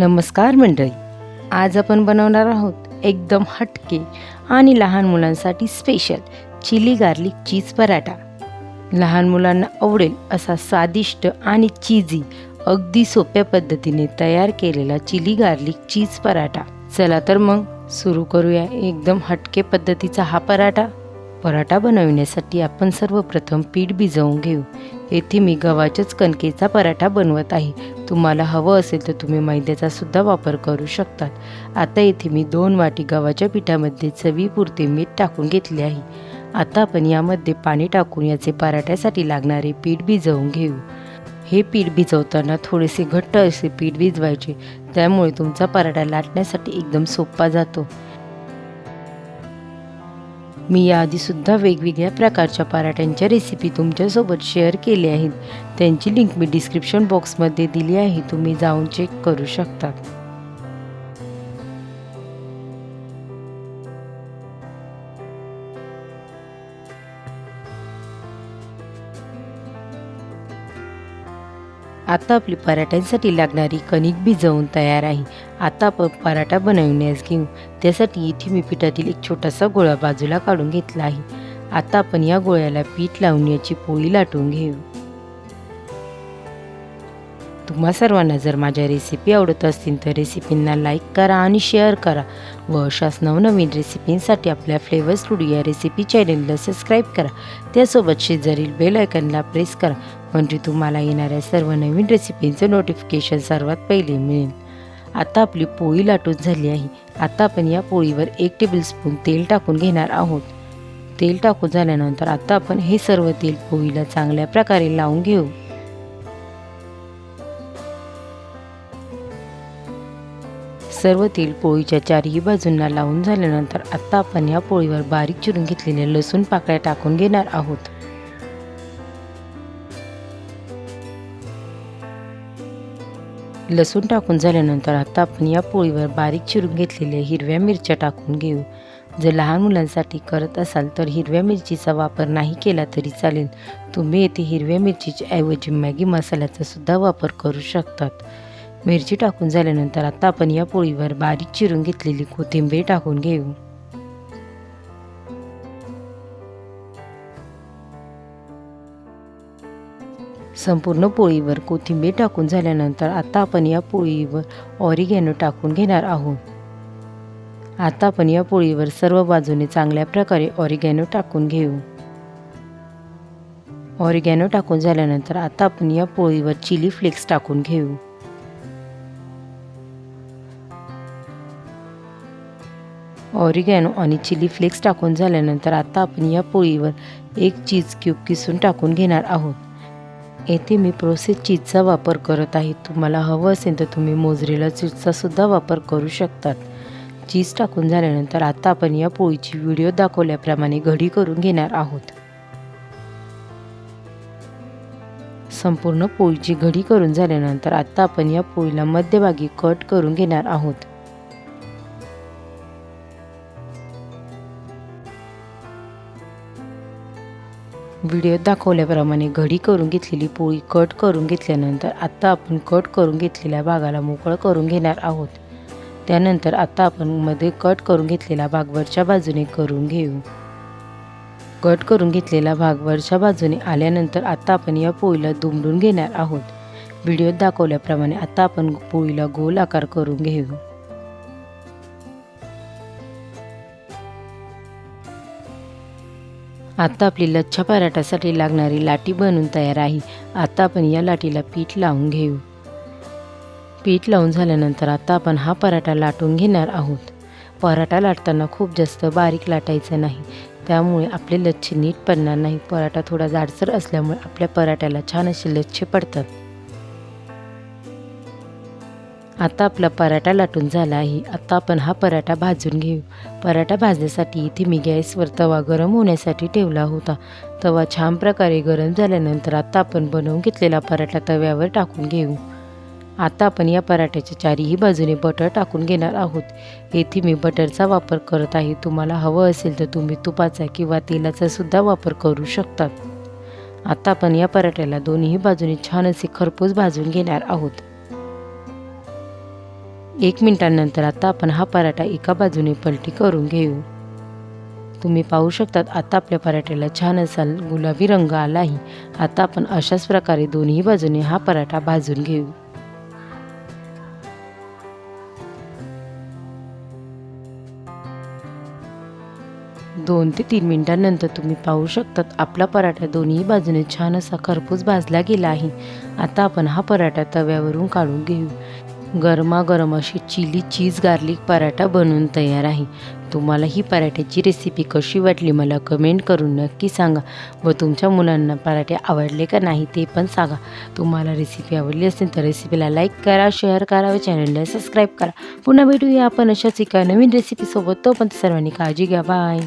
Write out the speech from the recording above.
नमस्कार मंडळी. आज आपण बनवणार आहोत एकदम हटके आणि लहान मुलांसाठी special chili garlic cheese paratha. लहान मुलांना आवडेल असा स्वादिष्ट आणि चीजी अगदी सोप्या पद्धतीने तयार केलेला चिली गार्लिक चीज पराठा. चला तर मग सुरू करूया एकदम हटके पद्धतीचा हा पराठा. पराठा बनवण्यासाठी आपण सर्वप्रथम पीठ भिजवून घेऊ. येथे मी गव्हाच्याच कणकेचा पराठा बनवत आहे. तुम्हाला हवं असेल तर तुम्ही मैद्याचा सुद्धा वापर करू शकतात. आता येथे मी दोन वाटी गव्हाच्या पिठामध्ये चवीपुरते मीठ टाकून घेतले आहे. आता आपण यामध्ये पाणी टाकून याचे पराठ्यासाठी लागणारे पीठ भिजवून घेऊ. हे पीठ भिजवताना थोडेसे घट्ट असे पीठ भिजवायचे. त्यामुळे तुमचा पराठा लाटण्यासाठी एकदम सोपा जातो. मी याआधीसुद्धा वेगवेगळ्या प्रकारच्या पराठ्यांच्या रेसिपी तुमच्यासोबत शेअर केल्या आहेत. त्यांची लिंक मी डिस्क्रिप्शन बॉक्समध्ये दिली आहे. तुम्ही जाऊन चेक करू शकता. आता आपली पराठ्यांसाठी लागणारी कणिक भिजवून तयार आहे. आता आपण पराठा बनवण्यास घेऊ. त्यासाठी इथे मी पिठातील एक छोटासा गोळा बाजूला काढून घेतला आहे. आता आपण या गोळ्याला पीठ लावून याची पोळी लाटून घेऊ. तुम्हा सर्वांना जर माझ्या रेसिपी आवडत असतील तर रेसिपींना लाईक करा आणि शेअर करा व अशाच नवनवीन रेसिपींसाठी आपल्या फ्लेवर स्टुडिओ या रेसिपी चॅनेलला सबस्क्राईब करा. त्यासोबत शेजारील बेल आयकनला प्रेस करा म्हणजे तुम्हाला येणाऱ्या सर्व नवीन रेसिपींचं नोटिफिकेशन सर्वात पहिले मिळेल. आता आपली पोळी लाटून झाली आहे. आता आपण या पोळीवर एक टेबलस्पून तेल टाकून घेणार आहोत. तेल टाकून झाल्यानंतर आता आपण हे सर्व तेल पोळीला चांगल्या प्रकारे लावून घेऊ. सर्व तेल पोळीच्या चारही बाजूंना लावून झाल्यानंतर आत्ता आपण या पोळीवर बारीक चिरून घेतलेल्या लसूण पाकळ्या टाकून घेणार आहोत. लसूण टाकून झाल्यानंतर आता आपण या पोळीवर बारीक चिरून घेतलेल्या हिरव्या मिरच्या टाकून घेऊ. जर लहान मुलांसाठी करत असाल तर हिरव्या मिरचीचा वापर नाही केला तरी चालेल. तुम्ही येथे हिरव्या मिरचीच्या ऐवजी मॅगी मसाल्याचा सुद्धा वापर करू शकतात. मिरची टाकून झाल्यानंतर आता आपण या पोळीवर बारीक चिरून घेतलेली कोथिंबीर टाकून घेऊ. संपूर्ण पोळीवर कोथिंबीर टाकून झाल्यानंतर आता आपण या पोळीवर ऑरिगॅनो टाकून घेणार आहोत. आता आपण या पोळीवर सर्व बाजूने चांगल्या प्रकारे ऑरिगॅनो टाकून घेऊ. ऑरिगॅनो टाकून झाल्यानंतर आता आपण या पोळीवर चिली फ्लेक्स टाकून घेऊ. ऑरिगॅनो आणि चिली फ्लेक्स टाकून झाल्यानंतर आता आपण या पोळीवर एक चीज क्यूब किसून टाकून घेणार आहोत. येथे मी प्रोसेस चीजचा वापर करत आहे. तुम्हाला हवं असेल तर तुम्ही मोजरेला चीजचा सुद्धा वापर करू शकतात. चीज टाकून झाल्यानंतर आता आपण या पोळीची व्हिडिओ दाखवल्याप्रमाणे घडी करून घेणार आहोत. संपूर्ण पोळीची घडी करून झाल्यानंतर आता आपण या पोळीला मध्यभागी कट करून घेणार आहोत. व्हिडिओत दाखवल्याप्रमाणे घडी करून घेतलेली पोळी कट करून घेतल्यानंतर आत्ता आपण कट करून घेतलेल्या भागाला मोकळं करून घेणार आहोत. त्यानंतर आत्ता आपण मध्ये कट करून घेतलेला भाग वरच्या बाजूने करून घेऊ. कट करून घेतलेला भाग वरच्या बाजूने आल्यानंतर आत्ता आपण या पोळीला दुमडून घेणार आहोत. व्हिडिओत दाखवल्याप्रमाणे आत्ता आपण पोळीला गोल आकार करून घेऊ. आता आपली लच्छा पराठासाठी लागणारी लाटी बनवून तयार आहे. आता आपण या लाटीला पीठ लावून घेऊ. पीठ लावून झाल्यानंतर आता आपण हा पराठा लाटून घेणार आहोत. पराठा लाटताना खूप जास्त बारीक लाटायचं नाही. त्यामुळे आपले लच्छे नीट पडणार नाही पराठा थोडा जाडसर असल्यामुळे आपल्या पराठ्याला छान असे लच्छे पडतात. आता आपला पराठा लाटून झाला आहे. आता आपण हा पराठा भाजून घेऊ. पराठा भाजण्यासाठी इथे मी गॅसवर तवा गरम होण्यासाठी ठेवला होता. तवा छान प्रकारे गरम झाल्यानंतर आता आपण बनवून घेतलेला पराठा तव्यावर टाकून घेऊ. आता आपण या पराठ्याच्या चारीही बाजूने बटर टाकून घेणार आहोत. येथे मी बटरचा वापर करत आहे. तुम्हाला हवं असेल तर तुम्ही तुपाचा किंवा तेलाचा सुद्धा वापर करू शकतात आता आपण या पराठ्याला दोन्ही बाजूने छान असे खरपूस भाजून घेणार आहोत. एक मिनिटांनंतर आता आपण हा पराठा एका बाजूने पलटी करून घेऊ. तुम्ही पाहू शकतात आता आपल्या पराठ्याला छान असा गुलाबी रंग आला आहे आता आपण अशाच प्रकारे दोन्ही बाजूने हा पराठा भाजून घेऊ. दोन ते तीन मिनिटांनंतर तुम्ही पाहू शकतात आपला पराठा दोन्ही बाजूने छान असा खरपूस भाजला गेला आहे. आता आपण हा पराठा तव्यावरून काढून घेऊ. गरमागरम अशी चिली चीज गार्लिक पराठा बनवून तयार आहे. तुम्हाला ही पराठ्याची रेसिपी कशी वाटली मला कमेंट करून नक्की सांगा व तुमच्या मुलांना पराठे आवडले का नाही ते पण सांगा. तुम्हाला रेसिपी आवडली असेल तर रेसिपीला लाईक करा शेअर करा व चॅनलला सबस्क्राईब करा. पुन्हा भेटूया आपण अशाच एका नवीन रेसिपीसोबत तोपर्यंत सर्वांनी काळजी घ्या. बाय